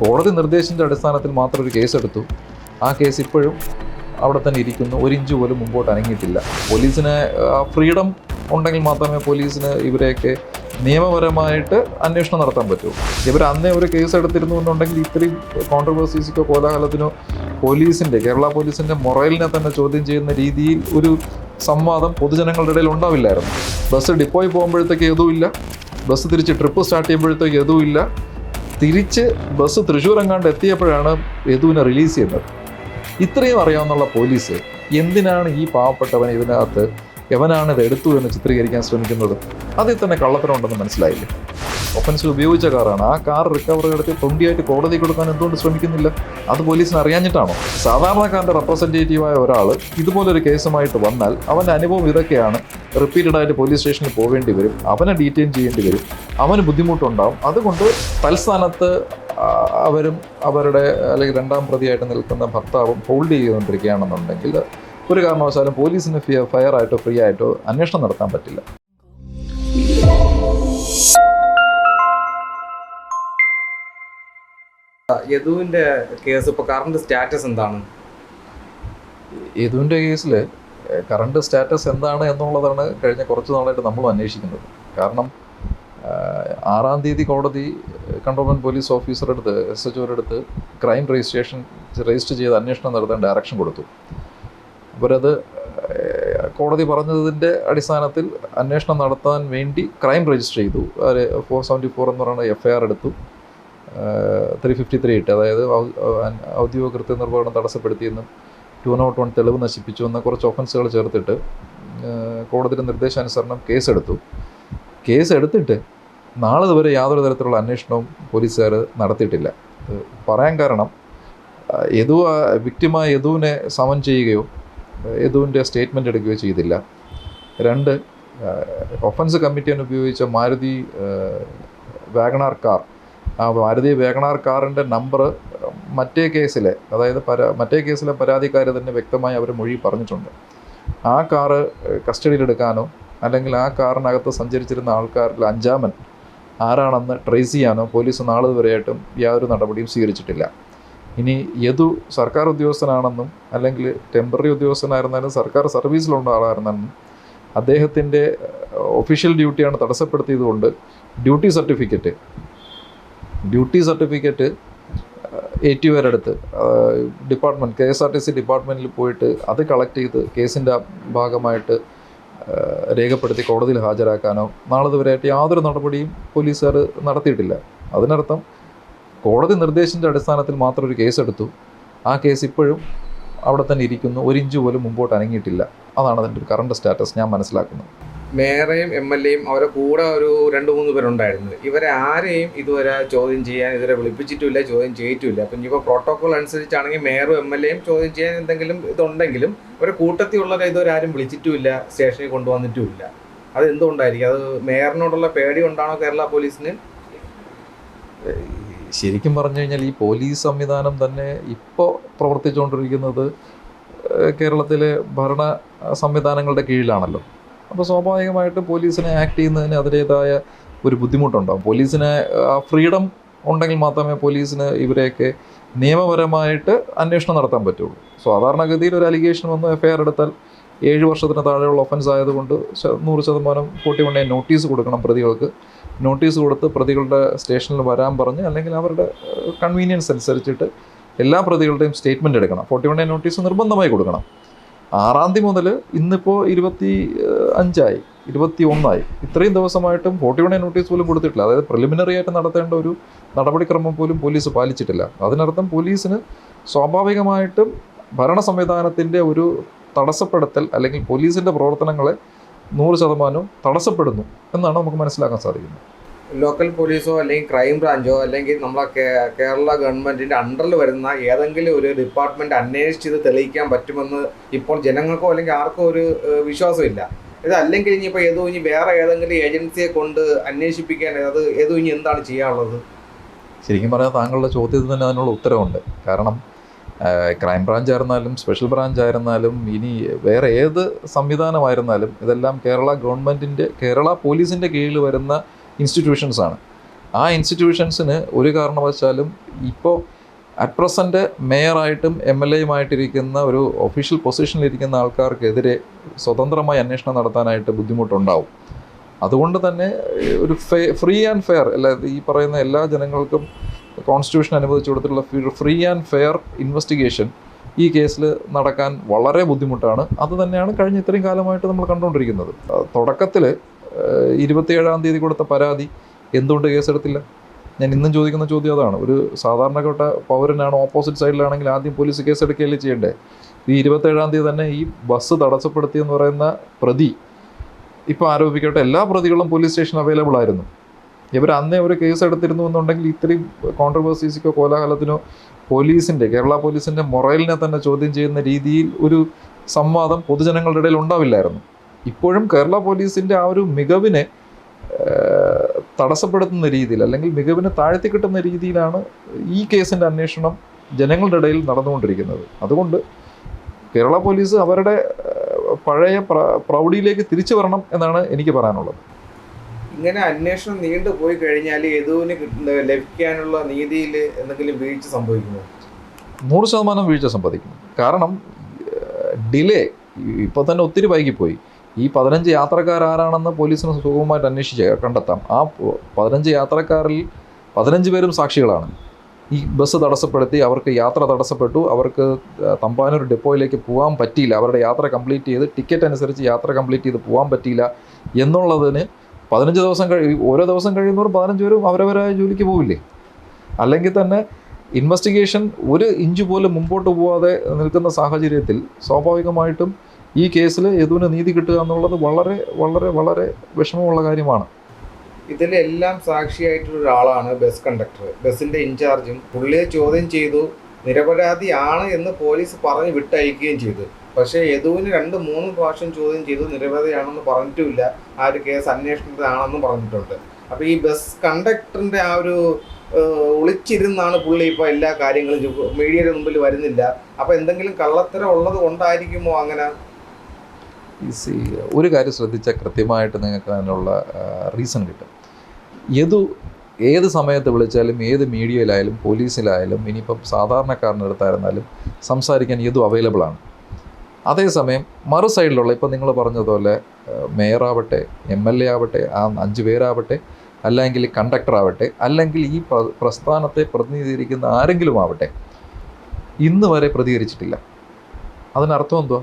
കോടതി നിർദ്ദേശിച്ച അടിസ്ഥാനത്തിൽ മാത്രം ഒരു കേസെടുത്തു ആ കേസ് ഇപ്പോഴും അവിടെ തന്നെ ഇരിക്കുന്നു. ഒരു ഇഞ്ച് പോലും മുമ്പോട്ട് അനങ്ങിയിട്ടില്ല. പോലീസിന് ഫ്രീഡം ഉണ്ടെങ്കിൽ മാത്രമേ പോലീസിന് ഇവരെയൊക്കെ നിയമപരമായിട്ട് അന്വേഷണം നടത്താൻ പറ്റൂ. ഇവർ അന്നേ ഒരു കേസ് എടുത്തിരുന്നു എന്നുണ്ടെങ്കിൽ ഇത്രയും കോൺട്രവേഴ്സീസിക്കോ കോലാഹലത്തിനോ പോലീസിന്റെ കേരള പോലീസിന്റെ മൊറലിനെ തന്നെ ചോദ്യം ചെയ്യുന്ന രീതിയിൽ ഒരു സംവാദം പൊതുജനങ്ങളുടെ ഇടയിൽ ഉണ്ടാവില്ലായിരുന്നു. ബസ് ഡിപ്പോയിൽ പോകുമ്പോഴത്തേക്ക് ഏതുമില്ല ബസ് തിരിച്ച് ട്രിപ്പ് സ്റ്റാർട്ട് ചെയ്യുമ്പോഴത്തേക്ക് ഏതുമില്ല തിരിച്ച് ബസ് തൃശ്ശൂർ എങ്ങാണ്ട് എത്തിയപ്പോഴാണ് യദുവിനെ റിലീസ് ചെയ്യുന്നത് ഇത്രയും അറിയാവുന്നുള്ള പോലീസ് എന്തിനാണ് ഈ പാവപ്പെട്ടവനെ ഇതിനകത്ത് എവനാണ് ഇത് എടുത്തു എന്ന് ചിത്രീകരിക്കാൻ ശ്രമിക്കുന്നത്? അതിൽ തന്നെ കള്ളത്തരമുണ്ടെന്ന് മനസ്സിലായില്ലേ? ഒഫൻസിൽ ഉപയോഗിച്ച കാറാണ് ആ കാർ റിക്കവർ എടുത്ത് തൊണ്ടിയായിട്ട് കോടതി കൊടുക്കാൻ എന്തുകൊണ്ട് ശ്രമിക്കുന്നില്ല? അത് പോലീസിന് അറിയാഞ്ഞിട്ടാണോ? സാധാരണക്കാരന്റെ റെപ്രസെന്റേറ്റീവായ ഒരാൾ ഇതുപോലൊരു കേസുമായിട്ട് വന്നാൽ അവന്റെ അനുഭവം ഇതൊക്കെയാണ്. റിപ്പീറ്റഡായിട്ട് പോലീസ് സ്റ്റേഷനിൽ പോവേണ്ടി വരും. അവനെ ഡീറ്റെയിൻ ചെയ്യേണ്ടി വരും. അവന് ബുദ്ധിമുട്ടുണ്ടാവും. അതുകൊണ്ട് തൽസ്ഥാനത്ത് അവരും അവരുടെ അല്ലെങ്കിൽ രണ്ടാം പ്രതിയായിട്ട് നിൽക്കുന്ന ഭർത്താവും ഹോൾഡ് ചെയ്തുകൊണ്ടിരിക്കുകയാണെന്നുണ്ടെങ്കിൽ ഒരു കാരണവശാലും പോലീസിന് ഫയർ ആയിട്ടോ ഫ്രീ ആയിട്ടോ അന്വേഷണം നടത്താൻ പറ്റില്ല. യദുവിന്റെ കേസ് ഇപ്പോൾ കറണ്ട് സ്റ്റാറ്റസ് എന്താണ്? യദുവിന്റെ കേസിൽ കറണ്ട് സ്റ്റാറ്റസ് എന്താണ് എന്നുള്ളതാണ് കഴിഞ്ഞ കുറച്ച് നാളായിട്ട് നമ്മളും അന്വേഷിക്കുന്നത്. കാരണം ആറാം തീയതി കോടതി കണ്ടോൺമെന്റ് പോലീസ് ഓഫീസറുടെ അടുത്ത് എസ് എച്ച് അടുത്ത് ക്രൈം രജിസ്ട്രേഷൻ രജിസ്റ്റർ ചെയ്ത് അന്വേഷണം നടത്താൻ ഡയറക്ഷൻ കൊടുത്തു. അവരത് കോടതി പറഞ്ഞതിന്റെ അടിസ്ഥാനത്തിൽ അന്വേഷണം നടത്താൻ വേണ്ടി ക്രൈം രജിസ്റ്റർ ചെയ്തു. ഫോർ സെവന്റി ഫോർ എന്ന് പറയുന്ന എഫ് ഐ ആർ എടുത്തു. ത്രീ ഫിഫ്റ്റി ത്രീ ഇട്ട്. അതായത് ഔദ്യോഗിക കൃത്യ ഔദ്യോഗിക കൃത്യനിർവഹണം തടസ്സപ്പെടുത്തിയെന്നും ടു നോട്ട് വൺ തെളിവ് നശിപ്പിച്ചു എന്ന കുറച്ച് ഒഫൻസുകൾ ചേർത്തിട്ട് കോടതിയുടെ നിർദ്ദേശാനുസരണം കേസെടുത്തു. കേസ് എടുത്തിട്ട് നാളെ വരെ യാതൊരു തരത്തിലുള്ള അന്വേഷണവും പോലീസുകാർ നടത്തിയിട്ടില്ല. പറയാൻ കാരണം യദു വിക്റ്റിമായ യദുവിനെ സമൻ ചെയ്യുകയോ യദുവിന്റെ സ്റ്റേറ്റ്മെന്റ് എടുക്കുകയോ ചെയ്തില്ല. രണ്ട് ഒഫൻസ് കമ്മിറ്റിയാണ് ഉപയോഗിച്ച മാരുതി വാഗണാർ കാർ. ആ മാരുതി വേഗണാർ കാറിന്റെ നമ്പർ മറ്റേ കേസിലെ അതായത് പരാ മറ്റേ കേസിലെ പരാതിക്കാർ തന്നെ വ്യക്തമായി അവർ മൊഴി പറഞ്ഞിട്ടുണ്ട്. ആ കാറ് കസ്റ്റഡിയിലെടുക്കാനോ അല്ലെങ്കിൽ ആ കാറിനകത്ത് സഞ്ചരിച്ചിരുന്ന ആൾക്കാരിൽ അഞ്ചാമൻ ആരാണെന്ന് ട്രേസ് ചെയ്യാനോ പോലീസ് നാളെ വരെയായിട്ടും യാതൊരു നടപടിയും സ്വീകരിച്ചിട്ടില്ല. ഇനി യദു സർക്കാർ ഉദ്യോഗസ്ഥനാണെന്നും അല്ലെങ്കിൽ ടെമ്പററി ഉദ്യോഗസ്ഥനായിരുന്നാലും സർക്കാർ സർവീസിലുള്ള ആളായിരുന്നാലും അദ്ദേഹത്തിന്റെ ഒഫീഷ്യൽ ഡ്യൂട്ടിയാണ് തടസ്സപ്പെടുത്തിയതുകൊണ്ട് duty certificate duty certificate A T ഒരടുത്ത് department K S R T C ഡിപ്പാർട്ട്മെന്റിൽ പോയിട്ട് അത് കളക്ട് ചെയ്ത് കേസിന്റെ ഭാഗമായിട്ട് രേഖപ്പെടുത്തി കോടതിയിൽ ഹാജരാക്കാനോ നാളെ ഇതുവരെയായിട്ട് യാതൊരു നടപടിയും പോലീസുകാർ നടത്തിയിട്ടില്ല. അതിനർത്ഥം കോടതി നിർദ്ദേശിച്ച അടിസ്ഥാനത്തിൽ മാത്രം ഒരു കേസെടുത്തു. ആ കേസ് ഇപ്പോഴും അവിടെ തന്നെ ഇരിക്കുന്നു. ഒരു ഇഞ്ച് പോലും മുമ്പോട്ട് അനങ്ങിയിട്ടില്ല. അതാണ് അതിന്റെ ഒരു കറണ്ട് സ്റ്റാറ്റസ് ഞാൻ മനസ്സിലാക്കുന്നത്. മേയറേയും എം എൽ എയും അവരെ കൂടെ ഒരു രണ്ട് മൂന്ന് പേരുണ്ടായിരുന്നത് ഇവരെ ആരെയും ഇതുവരെ ചോദ്യം ചെയ്യാൻ ഇതുവരെ വിളിപ്പിച്ചിട്ടുമില്ല ചോദ്യം ചെയ്തിട്ടുമില്ല. അപ്പം ഇനിയിപ്പോൾ പ്രോട്ടോകോൾ അനുസരിച്ചാണെങ്കിൽ മേയറും എം എൽ എയും ചോദ്യം ചെയ്യാൻ എന്തെങ്കിലും ഇതുണ്ടെങ്കിലും ഒരു കൂട്ടത്തിലുള്ളവരെ ഇതുവരെ ആരും വിളിച്ചിട്ടുമില്ല സ്റ്റേഷനിൽ കൊണ്ടുവന്നിട്ടുമില്ല. അത് എന്തുകൊണ്ടായിരിക്കും അത് മേയറിനോടുള്ള പേടി കൊണ്ടാണോ കേരള പോലീസിന്? ശരിക്കും പറഞ്ഞു കഴിഞ്ഞാൽ ഈ പോലീസ് സംവിധാനം തന്നെ ഇപ്പോൾ പ്രവർത്തിച്ചുകൊണ്ടിരിക്കുന്നത് കേരളത്തിലെ ഭരണ സംവിധാനങ്ങളുടെ കീഴിലാണല്ലോ. അപ്പോൾ സ്വാഭാവികമായിട്ട് പോലീസിനെ ആക്ട് ചെയ്യുന്നതിന് അതിന്റേതായ ഒരു ബുദ്ധിമുട്ടുണ്ടാകും പോലീസിന് ഫ്രീഡം ഉണ്ടെങ്കിൽ മാത്രമേ പോലീസിന് ഇവരെയൊക്കെ നിയമപരമായിട്ട് അന്വേഷണം നടത്താൻ പറ്റുള്ളൂ. സാധാരണഗതിയിൽ ഒരു അലിഗേഷൻ വന്ന് എഫ്ഐആർ എടുത്താൽ ഏഴ് വർഷത്തിന് താഴെയുള്ള ഒഫൻസ് ആയതുകൊണ്ട് നൂറ് ശതമാനം ഫോർട്ടി വൺ നോട്ടീസ് കൊടുക്കണം പ്രതികൾക്ക്. നോട്ടീസ് കൊടുത്ത് പ്രതികളുടെ സ്റ്റേഷനിൽ വരാൻ പറഞ്ഞ് അല്ലെങ്കിൽ അവരുടെ കൺവീനിയൻസ് അനുസരിച്ചിട്ട് എല്ലാ പ്രതികളുടെയും സ്റ്റേറ്റ്മെന്റ് എടുക്കണം. ഫോർട്ടി വൺ എ നോട്ടീസ് നിർബന്ധമായി കൊടുക്കണം. ആറാം തീയതി മുതൽ ഇന്നിപ്പോൾ ഇരുപത്തി അഞ്ചായി ഇരുപത്തി ഒന്നായി. ഇത്രയും ദിവസമായിട്ടും ഫോർട്ടി വൺ നോട്ടീസ് പോലും കൊടുത്തിട്ടില്ല. അതായത് പ്രിലിമിനറി ആയിട്ട് നടത്തേണ്ട ഒരു നടപടിക്രമം പോലും പോലീസ് പാലിച്ചിട്ടില്ല. അതിനർത്ഥം പോലീസിന് സ്വാഭാവികമായിട്ടും ഭരണ സംവിധാനത്തിന്റെ ഒരു തടസ്സപ്പെടുത്തൽ അല്ലെങ്കിൽ പോലീസിന്റെ പ്രവർത്തനങ്ങളെ നൂറ് ശതമാനവും തടസ്സപ്പെടുന്നു എന്നാണ് നമുക്ക് മനസ്സിലാക്കാൻ സാധിക്കുന്നത്. ലോക്കൽ പോലീസോ അല്ലെങ്കിൽ ക്രൈം ബ്രാഞ്ചോ അല്ലെങ്കിൽ നമ്മളെ കേരള ഗവൺമെന്റിന്റെ അണ്ടറിൽ വരുന്ന ഏതെങ്കിലും ഒരു ഡിപ്പാർട്ട്മെന്റ് അന്വേഷിച്ച് ഇത് തെളിയിക്കാൻ പറ്റുമെന്ന് ഇപ്പോൾ ജനങ്ങൾക്കോ അല്ലെങ്കിൽ ആർക്കോ ഒരു വിശ്വാസമില്ല ഇത് അല്ലെങ്കിൽ ഇനിയിപ്പോൾ ഏതോ ഇനി വേറെ ഏതെങ്കിലും ഏജൻസിയെ കൊണ്ട് അന്വേഷിപ്പിക്കാൻ അത് ഏതോ ഇനി എന്താണ് ചെയ്യാനുള്ളത്? ശരിക്കും പറഞ്ഞാൽ താങ്കളുടെ ചോദ്യത്തിന് തന്നെ അതിനുള്ള ഉത്തരവുണ്ട്. കാരണം ക്രൈം ബ്രാഞ്ച് ആയിരുന്നാലും സ്പെഷ്യൽ ബ്രാഞ്ച് ആയിരുന്നാലും ഇനി വേറെ ഏത് സംവിധാനമായിരുന്നാലും ഇതെല്ലാം കേരള ഗവൺമെന്റിന്റെ കേരള പോലീസിന്റെ കീഴിൽ വരുന്ന ഇൻസ്റ്റിറ്റ്യൂഷൻസ് ആണ്. ആ ഇൻസ്റ്റിറ്റ്യൂഷൻസിന് ഒരു കാരണവശാലും ഇപ്പോൾ അറ്റ് പ്രസന്റ് മേയറായിട്ടും എം എൽ എയുമായിട്ടിരിക്കുന്ന ഒരു ഒഫീഷ്യൽ പൊസിഷനിലിരിക്കുന്ന ആൾക്കാർക്കെതിരെ സ്വതന്ത്രമായി അന്വേഷണം നടത്താനായിട്ട് ബുദ്ധിമുട്ടുണ്ടാവും. അതുകൊണ്ട് തന്നെ ഒരു ഫേ ഫ്രീ ആൻഡ് ഫെയർ അല്ല ഈ പറയുന്ന എല്ലാ ജനങ്ങൾക്കും കോൺസ്റ്റിറ്റ്യൂഷൻ അനുവദിച്ചു കൊടുത്തിട്ടുള്ള ഫ്രീ ആൻഡ് ഫെയർ ഇൻവെസ്റ്റിഗേഷൻ ഈ കേസിൽ നടക്കാൻ വളരെ ബുദ്ധിമുട്ടാണ്. അത് തന്നെയാണ് കഴിഞ്ഞ ഇത്രയും കാലമായിട്ട് നമ്മൾ കണ്ടുകൊണ്ടിരിക്കുന്നത്. തുടക്കത്തിൽ ഇരുപത്തിയേഴാം തീയതി കൊടുത്ത പരാതി. എന്തുകൊണ്ട് കേസെടുത്തില്ല ഞാൻ ഇന്നും ചോദിക്കുന്ന ചോദ്യം അതാണ്. ഒരു സാധാരണപ്പെട്ട പൗരനാണ് ഓപ്പോസിറ്റ് സൈഡിലാണെങ്കിൽ ആദ്യം പോലീസ് കേസെടുക്കുകയല്ലേ ചെയ്യണ്ടേ? ഈ ഇരുപത്തേഴാം തീയതി തന്നെ ഈ ബസ് തടസ്സപ്പെടുത്തിയെന്ന് പറയുന്ന പ്രതി ഇപ്പോൾ ആരോപിക്കട്ടെ എല്ലാ പ്രതികളും പോലീസ് സ്റ്റേഷൻ അവൈലബിൾ ആയിരുന്നു. ഇവർ അന്നേ ഒരു കേസ് എടുത്തിരുന്നു എന്നുണ്ടെങ്കിൽ ഇത്രയും കോൺട്രവേഴ്സീസിക്കോ കോലാഹലത്തിനോ പോലീസിന്റെ കേരള പോലീസിന്റെ മൊറലിനെ തന്നെ ചോദ്യം ചെയ്യുന്ന രീതിയിൽ ഒരു സംവാദം പൊതുജനങ്ങളുടെ ഇടയിൽ ഉണ്ടാവില്ലായിരുന്നു. ഇപ്പോഴും കേരള പോലീസിന്റെ ആ ഒരു മികവിനെ തടസ്സപ്പെടുത്തുന്ന രീതിയിൽ അല്ലെങ്കിൽ മികവിനെ താഴ്ത്തി കിട്ടുന്ന രീതിയിലാണ് ഈ കേസിന്റെ അന്വേഷണം ജനങ്ങളുടെ ഇടയിൽ നടന്നുകൊണ്ടിരിക്കുന്നത്. അതുകൊണ്ട് കേരള പോലീസ് അവരുടെ പഴയ പ്ര- പ്രൗഢിയിലേക്ക് തിരിച്ചു വരണം എന്നാണ് എനിക്ക് പറയാനുള്ളത്. ഇങ്ങനെ അന്വേഷണം നീണ്ടു പോയി കഴിഞ്ഞാൽ യദുവിന് ലഭിക്കാനുള്ള നീതിയിൽ എന്തെങ്കിലും വീഴ്ച സംഭവിക്കുന്നു നൂറ് ശതമാനം വീഴ്ച സംഭവിക്കും. കാരണം ഡിലേ ഇപ്പോൾ തന്നെ ഒത്തിരി വൈകിപ്പോയി. ഈ പതിനഞ്ച് യാത്രക്കാർ ആരാണെന്ന് പോലീസിന് സുഖമായിട്ട് അന്വേഷിച്ച് കണ്ടെത്താം. ആ പതിനഞ്ച് യാത്രക്കാരിൽ പതിനഞ്ച് പേരും സാക്ഷികളാണ്. ഈ ബസ് തടസ്സപ്പെടുത്തി അവർക്ക് യാത്ര തടസ്സപ്പെട്ടു. അവർക്ക് തമ്പാനൂർ ഡെപ്പോയിലേക്ക് പോകാൻ പറ്റിയില്ല. അവരുടെ യാത്ര കംപ്ലീറ്റ് ചെയ്ത് ടിക്കറ്റ് അനുസരിച്ച് യാത്ര കംപ്ലീറ്റ് ചെയ്ത് പോകാൻ പറ്റിയില്ല എന്നുള്ളതിന് പതിനഞ്ച് ദിവസം കഴി ഓരോ ദിവസം കഴിയുന്നവരും പതിനഞ്ച് പേരും അവരവരായ ജോലിക്ക് പോവില്ലേ? അല്ലെങ്കിൽ തന്നെ ഇൻവെസ്റ്റിഗേഷൻ ഒരു ഇഞ്ച് പോലും മുമ്പോട്ട് പോവാതെ നിൽക്കുന്ന സാഹചര്യത്തിൽ സ്വാഭാവികമായിട്ടും ഈ കേസിൽ യദുവിന് നീതി കിട്ടുക എന്നുള്ളത് വളരെ വളരെ വളരെ വിഷമമുള്ള കാര്യമാണ്. ഇതിലെല്ലാം സാക്ഷിയായിട്ടുള്ള ഒരാളാണ് ബസ് കണ്ടക്ടർ. ബസ്സിന്റെ ഇൻചാർജും പുള്ളിയെ ചോദ്യം ചെയ്തു നിരപരാധിയാണ് എന്ന് പോലീസ് പറഞ്ഞ് വിട്ടയക്കുകയും ചെയ്തു. പക്ഷേ യദുവിന് രണ്ട് മൂന്ന് പ്രാവശ്യം ചോദ്യം ചെയ്തു നിരപരാധിയാണെന്ന് പറഞ്ഞിട്ടുമില്ല. ആ ഒരു കേസ് അന്വേഷണത്തിലാണെന്നും പറഞ്ഞിട്ടുണ്ട്. അപ്പോൾ ഈ ബസ് കണ്ടക്ടറിന്റെ ആ ഒരു ഒളിച്ചിരുന്നാണ് പുള്ളി ഇപ്പൊ എല്ലാ കാര്യങ്ങളും മീഡിയയുടെ മുമ്പിൽ വരുന്നില്ല. അപ്പോൾ എന്തെങ്കിലും കള്ളത്തരം ഉള്ളത് കൊണ്ടായിരിക്കുമോ അങ്ങനെ? സി- ഒരു കാര്യം ശ്രദ്ധിച്ചാൽ കൃത്യമായിട്ട് നിങ്ങൾക്ക് അതിനുള്ള റീസൺ കിട്ടും. ഏതു ഏത് സമയത്ത് വിളിച്ചാലും ഏത് മീഡിയയിലായാലും പോലീസിലായാലും ഇനിയിപ്പം സാധാരണക്കാരന്റെ അടുത്തായിരുന്നാലും സംസാരിക്കാൻ ഏതും അവൈലബിൾ ആണ്. അതേസമയം മറു സൈഡിലുള്ള ഇപ്പം നിങ്ങൾ പറഞ്ഞതുപോലെ മേയറാവട്ടെ എം എൽ എ ആവട്ടെ ആ അഞ്ച് പേരാവട്ടെ അല്ലെങ്കിൽ കണ്ടക്ടർ ആവട്ടെ അല്ലെങ്കിൽ ഈ പ്ര- പ്രസ്ഥാനത്തെ പ്രതിനിധീകരിക്കുന്ന ആരെങ്കിലും ആവട്ടെ ഇന്ന് വരെ പ്രതികരിച്ചിട്ടില്ല. അതിനർത്ഥം എന്തുവാ?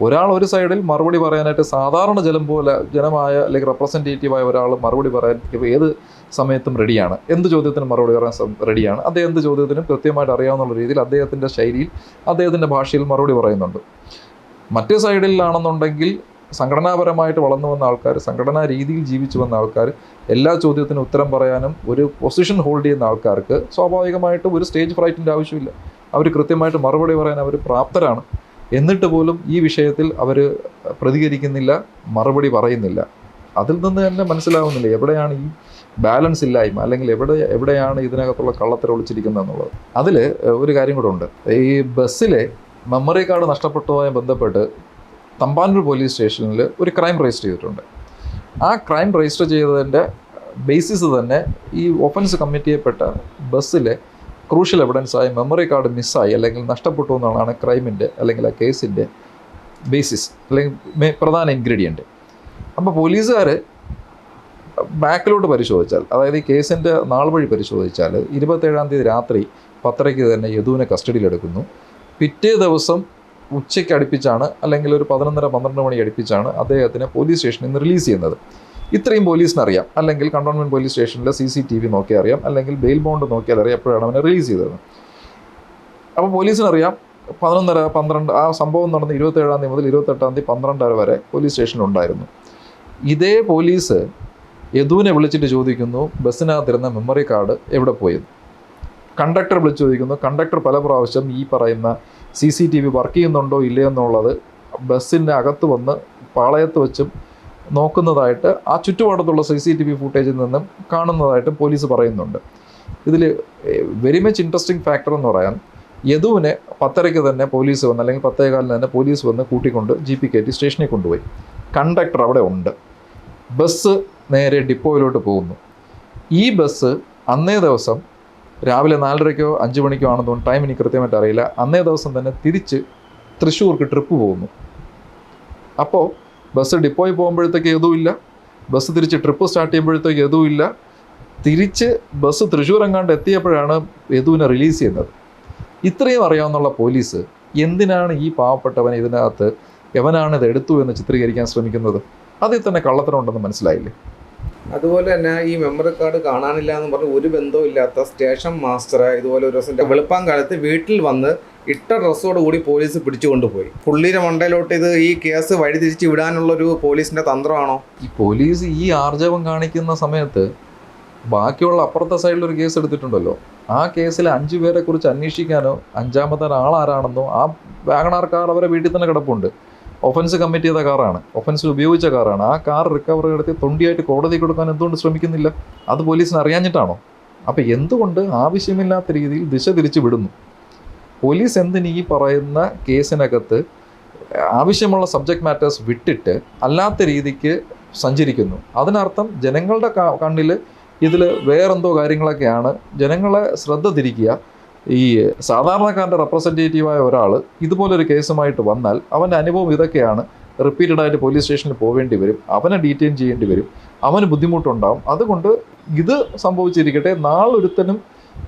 ഒരാൾ ഒരു സൈഡിൽ മറുപടി പറയാനായിട്ട് സാധാരണ ജലം പോലെ ജനമായ അല്ലെങ്കിൽ റെപ്രസെന്റേറ്റീവായ ഒരാൾ മറുപടി പറയാൻ ഏത് സമയത്തും റെഡിയാണ് എന്ത് ചോദ്യത്തിനും മറുപടി പറയാൻ റെഡിയാണ് അദ്ദേഹം എന്ത് ചോദ്യത്തിനും കൃത്യമായിട്ട് അറിയാവുന്ന രീതിയിൽ അദ്ദേഹത്തിന്റെ ശൈലിയിൽ അദ്ദേഹത്തിന്റെ ഭാഷയിൽ മറുപടി പറയുന്നുണ്ട്. മറ്റേ സൈഡിലാണെന്നുണ്ടെങ്കിൽ സംഘടനാപരമായിട്ട് വളർന്നു വന്ന ആൾക്കാർ സംഘടനാ രീതിയിൽ ജീവിച്ചു വന്ന ആൾക്കാർ എല്ലാ ചോദ്യത്തിനും ഉത്തരം പറയാനും ഒരു പൊസിഷൻ ഹോൾഡ് ചെയ്യുന്ന ആൾക്കാർക്ക് സ്വാഭാവികമായിട്ടും ഒരു സ്റ്റേജ് ഫ്രൈറ്റിന്റെ ആവശ്യമില്ല. അവർ കൃത്യമായിട്ട് മറുപടി പറയാൻ അവർ പ്രാപ്തരാണ്. എന്നിട്ട് പോലും ഈ വിഷയത്തിൽ അവർ പ്രതികരിക്കുന്നില്ല മറുപടി പറയുന്നില്ല. അതിൽ നിന്ന് തന്നെ മനസ്സിലാവുന്നില്ല എവിടെയാണ് ഈ ബാലൻസ് ഇല്ലായ്മ അല്ലെങ്കിൽ എവിടെ എവിടെയാണ് ഇതിനകത്തുള്ള കള്ളത്തര ഒളിച്ചിരിക്കുന്നത് എന്നുള്ളത്. അതിൽ ഒരു കാര്യം കൂടെ ഉണ്ട്. ഈ ബസ്സിലെ മെമ്മറി കാർഡ് നഷ്ടപ്പെട്ടതുമായി ബന്ധപ്പെട്ട് തമ്പാനൂർ പോലീസ് സ്റ്റേഷനിൽ ഒരു ക്രൈം രജിസ്റ്റർ ചെയ്തിട്ടുണ്ട്. ആ ക്രൈം രജിസ്റ്റർ ചെയ്തതിന്റെ ബേസിസ് തന്നെ ഈ ഒഫൻസ് കമ്മിറ്റ് ചെയ്യപ്പെട്ട ബസ്സിലെ ക്രൂഷ്യൽ എവിഡൻസായ മെമ്മറി കാർഡ് മിസ്സായി അല്ലെങ്കിൽ നഷ്ടപ്പെട്ടു എന്നുള്ളതാണ് ക്രൈമിന്റെ അല്ലെങ്കിൽ ആ കേസിന്റെ ബേസിസ് അല്ലെങ്കിൽ പ്രധാന ഇൻഗ്രീഡിയന്റ് അപ്പോൾ പോലീസുകാർ ബാക്കിലോട്ട് പരിശോധിച്ചാൽ അതായത് ഈ കേസിന്റെ നാൾ വഴി പരിശോധിച്ചാൽ ഇരുപത്തേഴാം തീയതി രാത്രി പത്തരയ്ക്ക് തന്നെ യദുവിനെ കസ്റ്റഡിയിലെടുക്കുന്നു പിറ്റേ ദിവസം ഉച്ചയ്ക്ക് അടുപ്പിച്ചാണ് അല്ലെങ്കിൽ ഒരു പതിനൊന്നര പന്ത്രണ്ട് മണി അടുപ്പിച്ചാണ് അദ്ദേഹത്തിനെ പോലീസ് സ്റ്റേഷനിൽ നിന്ന് റിലീസ് ചെയ്യുന്നത്. ഇത്രയും പോലീസിന് അറിയാം അല്ലെങ്കിൽ കണ്ടോൺമെന്റ് പോലീസ് സ്റ്റേഷനിലെ സി സി ടി വി നോക്കിയാൽ അറിയാം. അല്ലെങ്കിൽ ബെയിൽ ബോണ്ട് നോക്കിയാൽ അറിയാം. എപ്പോഴാണ് അവനെ റിലീസ് ചെയ്തത് അപ്പോൾ പോലീസിനറിയാം പതിനൊന്നര പന്ത്രണ്ട് ആ സംഭവം നടന്ന് ഇരുപത്തേഴാം തീയതി മുതൽ ഇരുപത്തെട്ടാം തീയതി പന്ത്രണ്ടര വരെ പോലീസ് സ്റ്റേഷനിലുണ്ടായിരുന്നു. ഇതേ പോലീസ് യദുവിനെ വിളിച്ചിട്ട് ചോദിക്കുന്നു ബസ്സിനകത്തിരുന്ന മെമ്മറി കാർഡ് എവിടെ പോയത് കണ്ടക്ടർ വിളിച്ച് ചോദിക്കുന്നു കണ്ടക്ടർ പല പ്രാവശ്യം ഈ പറയുന്ന C C T V work ചെയ്യുന്നുണ്ടോ ഇല്ലയോ എന്നുള്ളത് ബസ്സിന്റെ അകത്ത് വന്ന് പാളയത്ത് വെച്ചും നോക്കുന്നതായിട്ട് ആ ചുറ്റുപാടത്തുള്ള സി സി ടി വി ഫുട്ടേജിൽ നിന്നും കാണുന്നതായിട്ട് പോലീസ് പറയുന്നുണ്ട്. ഇതിൽ വെരി മച്ച് ഇൻട്രസ്റ്റിംഗ് ഫാക്ടർ എന്ന് പറയാൻ യദുവിനെ പത്തരയ്ക്ക് തന്നെ പോലീസ് വന്ന് അല്ലെങ്കിൽ പത്തേകാലിന് തന്നെ പോലീസ് വന്ന് കൂട്ടിക്കൊണ്ട് ജി പി കയറ്റി സ്റ്റേഷനിൽ കൊണ്ടുപോയി. കണ്ടക്ടർ അവിടെ ഉണ്ട്. ബസ് നേരെ ഡിപ്പോയിലോട്ട് പോകുന്നു. ഈ ബസ് അന്നേ ദിവസം രാവിലെ നാലരയ്ക്കോ അഞ്ച് മണിക്കോ ആണെന്ന് തോന്നുന്നു. ടൈം എനിക്ക് കൃത്യമായിട്ട് അറിയില്ല. അന്നേ ദിവസം തന്നെ തിരിച്ച് തൃശ്ശൂർക്ക് ട്രിപ്പ് പോകുന്നു. അപ്പോൾ ബസ് ഡിപ്പോയിൽ പോകുമ്പോഴത്തേക്ക് ഇല്ല. ബസ് തിരിച്ച് ട്രിപ്പ് സ്റ്റാർട്ട് ചെയ്യുമ്പോഴത്തേക്ക് ഇല്ല. തിരിച്ച് ബസ് തൃശ്ശൂർ എങ്ങാണ്ട് എത്തിയപ്പോഴാണ് യദുവിനെ റിലീസ് ചെയ്യുന്നത്. ഇത്രയും അറിയാവുന്നുള്ള പോലീസ് എന്തിനാണ് ഈ പാവപ്പെട്ടവനെ ഇതിനകത്ത് എവനാണ് ഇത് എടുത്തു എന്ന് ചിത്രീകരിക്കാൻ ശ്രമിക്കുന്നത്? അതിൽ തന്നെ കള്ളത്തരമുണ്ടെന്ന് മനസ്സിലായില്ലേ? അതുപോലെ തന്നെ ഈ മെമ്മറി കാർഡ് കാണാനില്ല എന്ന് പറഞ്ഞ് ഒരു ബന്ധവും ഇല്ലാത്ത സ്റ്റേഷൻ മാസ്റ്റർ ഇതുപോലെ ഒരു ദിവസം വെളുപ്പാൻ കാലത്ത് വീട്ടിൽ വന്ന് ഇട്ട ഡ്രസ്സോട് കൂടി പോലീസ് പിടിച്ചു കൊണ്ടുപോയി പുള്ളിയുടെ മണ്ടയിലോട്ട് ഇത് ഈ കേസ് വഴിതിരിച്ച് വിടാനുള്ള ഒരു പോലീസിന്റെ തന്ത്രമാണോ? ഈ പോലീസ് ഈ ആർജവം കാണിക്കുന്ന സമയത്ത് ബാക്കിയുള്ള അപ്പുറത്തെ സൈഡിൽ ഒരു കേസ് എടുത്തിട്ടുണ്ടല്ലോ. ആ കേസിൽ അഞ്ചു പേരെ കുറിച്ച് അന്വേഷിക്കാനോ അഞ്ചാമത്തെ ആളാരാണെന്നോ ആ വാഗണാർ കാർ അവരെ വീട്ടിൽ തന്നെ കിടപ്പുണ്ട്. ഒഫൻസ് കമ്മിറ്റ് ചെയ്ത കാറാണ്. ഒഫൻസിൽ ഉപയോഗിച്ച കാറാണ്. ആ കാർ റിക്കവർ നടത്തി തൊണ്ടിയായിട്ട് കോടതി കൊടുക്കാൻ എന്തുകൊണ്ട് ശ്രമിക്കുന്നില്ല? അത് പോലീസിന് അറിയാഞ്ഞിട്ടാണോ? അപ്പോൾ എന്തുകൊണ്ട് ആവശ്യമില്ലാത്ത രീതിയിൽ ദിശ തിരിച്ചു വിടുന്നു? പോലീസ് എന്തിന് ഈ പറയുന്ന കേസിനകത്ത് ആവശ്യമുള്ള സബ്ജക്ട് മാറ്റേഴ്സ് വിട്ടിട്ട് അല്ലാത്ത രീതിക്ക് സഞ്ചരിക്കുന്നു? അതിനർത്ഥം ജനങ്ങളുടെ കണ്ണിൽ ഇതിൽ വേറെന്തോ കാര്യങ്ങളൊക്കെയാണ്. ജനങ്ങളെ ശ്രദ്ധ തിരിക്കുക. ഈ സാധാരണക്കാരന്റെ റെപ്രസെന്റേറ്റീവായ ഒരാൾ ഇതുപോലൊരു കേസുമായിട്ട് വന്നാൽ അവന്റെ അനുഭവം ഇതൊക്കെയാണ്. റിപ്പീറ്റഡ് ആയിട്ട് പോലീസ് സ്റ്റേഷനിൽ പോവേണ്ടി വരും. അവനെ ഡീറ്റെയിൻ ചെയ്യേണ്ടി വരും. അവന് ബുദ്ധിമുട്ടുണ്ടാവും. അതുകൊണ്ട് ഇത് സംഭവിച്ചിരിക്കട്ടെ. നാളൊരുത്തനും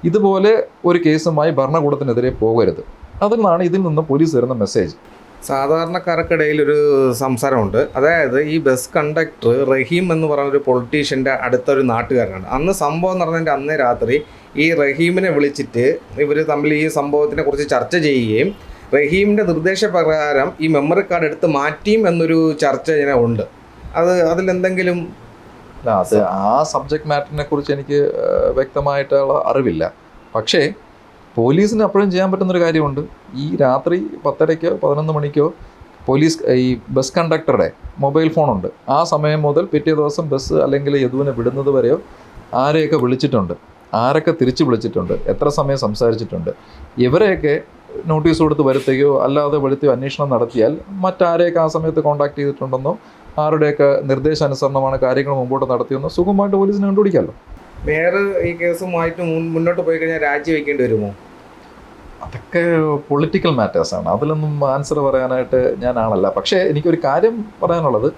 ഇതുപോലെ ഒരു കേസുമായി ഭരണകൂടത്തിനെതിരെ പോകരുത്. അതിൽ നിന്നാണ് ഇതിൽ നിന്ന് പോലീസ് തരുന്ന മെസ്സേജ് സാധാരണക്കാർക്കിടയിൽ ഒരു സംസാരമുണ്ട്. അതായത് ഈ ബസ് കണ്ടക്ടർ റഹീം എന്ന് ഒരു പൊളിറ്റീഷ്യന്റെ അടുത്തൊരു നാട്ടുകാരനാണ്. അന്ന് സംഭവം നടന്നതിന്റെ അന്നേ രാത്രി ഈ റഹീമിനെ വിളിച്ചിട്ട് ഇവർ തമ്മിൽ ഈ സംഭവത്തിനെ കുറിച്ച് ചർച്ച ചെയ്യുകയും റഹീമിന്റെ നിർദ്ദേശപ്രകാരം ഈ മെമ്മറി കാർഡ് എടുത്ത് മാറ്റിയും എന്നൊരു ചർച്ച ഇങ്ങനെ ഉണ്ട്. അത് അതിലെന്തെങ്കിലും അത് ആ സബ്ജക്ട് മാറ്ററിനെ കുറിച്ച് എനിക്ക് വ്യക്തമായിട്ടുള്ള അറിവില്ല. പക്ഷേ പോലീസിന് അപ്പോഴും ചെയ്യാൻ പറ്റുന്നൊരു കാര്യമുണ്ട്. ഈ രാത്രി പത്തരയ്ക്കോ പതിനൊന്ന് മണിക്കോ പോലീസ് ഈ ബസ് കണ്ടക്ടറുടെ മൊബൈൽ ഫോണുണ്ട്. ആ സമയം മുതൽ പിറ്റേ ദിവസം ബസ് അല്ലെങ്കിൽ യദുവിനെ വിടുന്നത് വരെയോ ആരെയൊക്കെ വിളിച്ചിട്ടുണ്ട്? ആരൊക്കെ തിരിച്ചു വിളിച്ചിട്ടുണ്ട്? എത്ര സമയം സംസാരിച്ചിട്ടുണ്ട്? ഇവരെയൊക്കെ നോട്ടീസ് കൊടുത്ത് വരുത്തുകയോ അല്ലാതെ വരുത്തിയോ അന്വേഷണം നടത്തിയാൽ മറ്റാരെയൊക്കെ ആ സമയത്ത് കോൺടാക്ട് ചെയ്തിട്ടുണ്ടെന്നോ ആരുടെയൊക്കെ നിർദ്ദേശാനുസരണമാണ് കാര്യങ്ങൾ മുമ്പോട്ട് നടത്തിയെന്ന് സുഖമായിട്ട് പോലീസിന് കണ്ടുപിടിക്കാമല്ലോ. വേറെ ഈ കേസുമായിട്ട് മുന്നോട്ട് പോയി കഴിഞ്ഞാൽ രാജിവെക്കേണ്ടി വരുമോ? അതൊക്കെ പൊളിറ്റിക്കൽ മാറ്റേഴ്സാണ് അതിലൊന്നും ആൻസർ പറയാനായിട്ട് ഞാൻ ആളല്ല പക്ഷേ എനിക്കൊരു കാര്യം പറയാനുള്ളത്.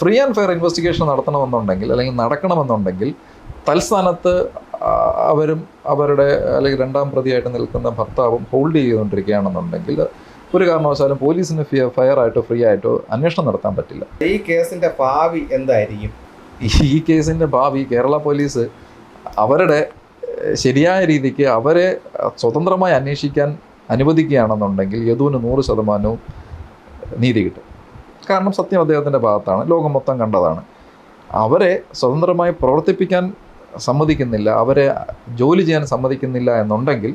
ഫ്രീ ആൻഡ് ഫെയർ ഇൻവെസ്റ്റിഗേഷൻ നടത്തണമെന്നുണ്ടെങ്കിൽ അല്ലെങ്കിൽ നടക്കണമെന്നുണ്ടെങ്കിൽ തൽസ്ഥാനത്ത് അവരും അവരുടെ അല്ലെങ്കിൽ രണ്ടാം പ്രതിയായിട്ട് നിൽക്കുന്ന ഭർത്താവും ഹോൾഡ് ചെയ്തുകൊണ്ടിരിക്കുകയാണെന്നുണ്ടെങ്കിൽ ഒരു കാരണവശാലും പോലീസിന് ഫയർ ആയിട്ടോ ഫ്രീ ആയിട്ടോ അന്വേഷണം നടത്താൻ പറ്റില്ല. ഈ കേസിന്റെ ഭാവി എന്തായിരിക്കും? ഈ കേസിന്റെ ഭാവി കേരള പോലീസ് അവരുടെ ശരിയായ രീതിക്ക് അവരെ സ്വതന്ത്രമായി അന്വേഷിക്കാൻ അനുവദിക്കുകയാണെന്നുണ്ടെങ്കിൽ യദുവിന് നൂറ് ശതമാനവും നീതി കിട്ടും. കാരണം സത്യം അദ്ദേഹത്തിന്റെ ഭാഗത്താണ് ലോകം മൊത്തം കണ്ടതാണ്. അവരെ സ്വതന്ത്രമായി പ്രവർത്തിപ്പിക്കാൻ സമ്മതിക്കുന്നില്ല അവരെ ജോലി ചെയ്യാൻ സമ്മതിക്കുന്നില്ല എന്നുണ്ടെങ്കിൽ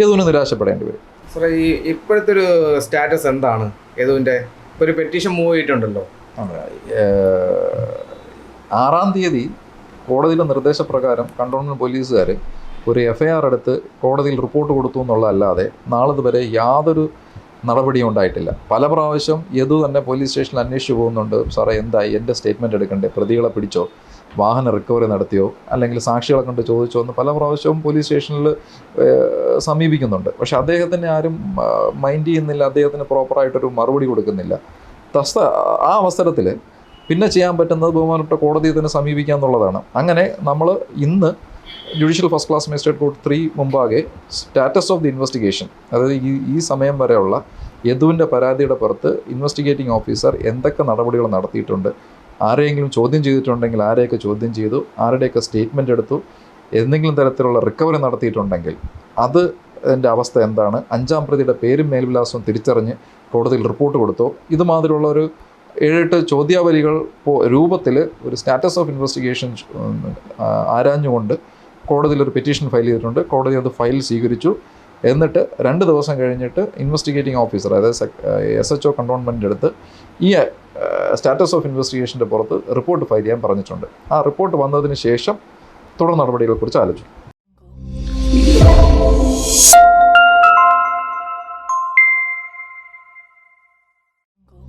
യദുവിന് നിരാശപ്പെടേണ്ടി വരും. സാറേ ഈ ഇപ്പോഴത്തെ ഒരു സ്റ്റാറ്റസ് എന്താണ്? യദുവിന്റെ ഒരു പെറ്റീഷൻ മൂവ് ചെയ്തിട്ടുണ്ടല്ലോ. ആറാം തീയതി കോടതിയിലെ നിർദ്ദേശപ്രകാരം കണ്ടോൺമെന്റ് പോലീസുകാർ ഒരു എഫ് ഐ ആർ എടുത്ത് കോടതിയിൽ റിപ്പോർട്ട് കൊടുത്തു എന്നുള്ളതല്ലാതെ നാളിതുവരെ യാതൊരു നടപടിയും ഉണ്ടായിട്ടില്ല. പല പ്രാവശ്യം യദു തന്നെ പോലീസ് സ്റ്റേഷനിൽ അന്വേഷിച്ചു പോകുന്നുണ്ട്. സാറേ എന്തായി? എന്റെ സ്റ്റേറ്റ്മെന്റ് എടുക്കണ്ടേ? പ്രതികളെ പിടിച്ചോ? വാഹന റിക്കവറി നടത്തിയോ? അല്ലെങ്കിൽ സാക്ഷികളെ കൊണ്ട് ചോദിച്ചോ എന്ന് പല പ്രാവശ്യവും പോലീസ് സ്റ്റേഷനിൽ സമീപിക്കുന്നുണ്ട്. പക്ഷെ അദ്ദേഹത്തിന് ആരും മൈൻഡ് ചെയ്യുന്നില്ല. അദ്ദേഹത്തിന് പ്രോപ്പറായിട്ടൊരു മറുപടി കൊടുക്കുന്നില്ല. തസ്ത ആ അവസരത്തിൽ പിന്നെ ചെയ്യാൻ പറ്റുന്നത് ബഹുമാനപ്പെട്ട കോടതിയെ തന്നെ സമീപിക്കുക എന്നുള്ളതാണ്. അങ്ങനെ നമ്മൾ ഇന്ന് judicial first class magistrate court three മുമ്പാകെ സ്റ്റാറ്റസ് ഓഫ് ദി ഇൻവെസ്റ്റിഗേഷൻ അതായത് ഈ ഈ സമയം വരെയുള്ള യദുവിന്റെ പരാതിയുടെ പുറത്ത് ഇൻവെസ്റ്റിഗേറ്റിംഗ് ഓഫീസർ എന്തൊക്കെ നടപടികൾ നടത്തിയിട്ടുണ്ട് ആരെയെങ്കിലും ചോദ്യം ചെയ്തിട്ടുണ്ടെങ്കിൽ ആരെയൊക്കെ ചോദ്യം ചെയ്തു ആരുടെയൊക്കെ സ്റ്റേറ്റ്മെന്റ് എടുത്തു എന്തെങ്കിലും തരത്തിലുള്ള റിക്കവറി നടത്തിയിട്ടുണ്ടെങ്കിൽ അത് അതിന്റെ അവസ്ഥ എന്താണ്? അഞ്ചാം പ്രതിയുടെ പേരും മേൽവിലാസവും തിരിച്ചറിഞ്ഞ് കോടതിയിൽ റിപ്പോർട്ട് കൊടുത്തു. ഇതുമാതിരിയുള്ള ഒരു ഏഴെട്ട് ചോദ്യാവലികൾ രൂപത്തിൽ ഒരു സ്റ്റാറ്റസ് ഓഫ് ഇൻവെസ്റ്റിഗേഷൻ ആരാഞ്ഞുകൊണ്ട് കോടതിയിൽ ഒരു പെറ്റീഷൻ ഫയൽ ചെയ്തിട്ടുണ്ട്. കോടതി അത് ഫയൽ സ്വീകരിച്ചു. എന്നിട്ട് രണ്ട് ദിവസം കഴിഞ്ഞിട്ട് ഇൻവെസ്റ്റിഗേറ്റിംഗ് ഓഫീസർ അതായത് എസ് എച്ച് ഒ കണ്ടോൺമെന്റ് എടുത്ത് ഈ സ്റ്റാറ്റസ് ഓഫ് ഇൻവെസ്റ്റിഗേഷന്റെ പുറത്ത് റിപ്പോർട്ട് ഫയൽ ചെയ്യാൻ പറഞ്ഞിട്ടുണ്ട്. ആ റിപ്പോർട്ട് വന്നതിന് ശേഷം തുടർ നടപടികളെക്കുറിച്ച് ആലോചിക്കും.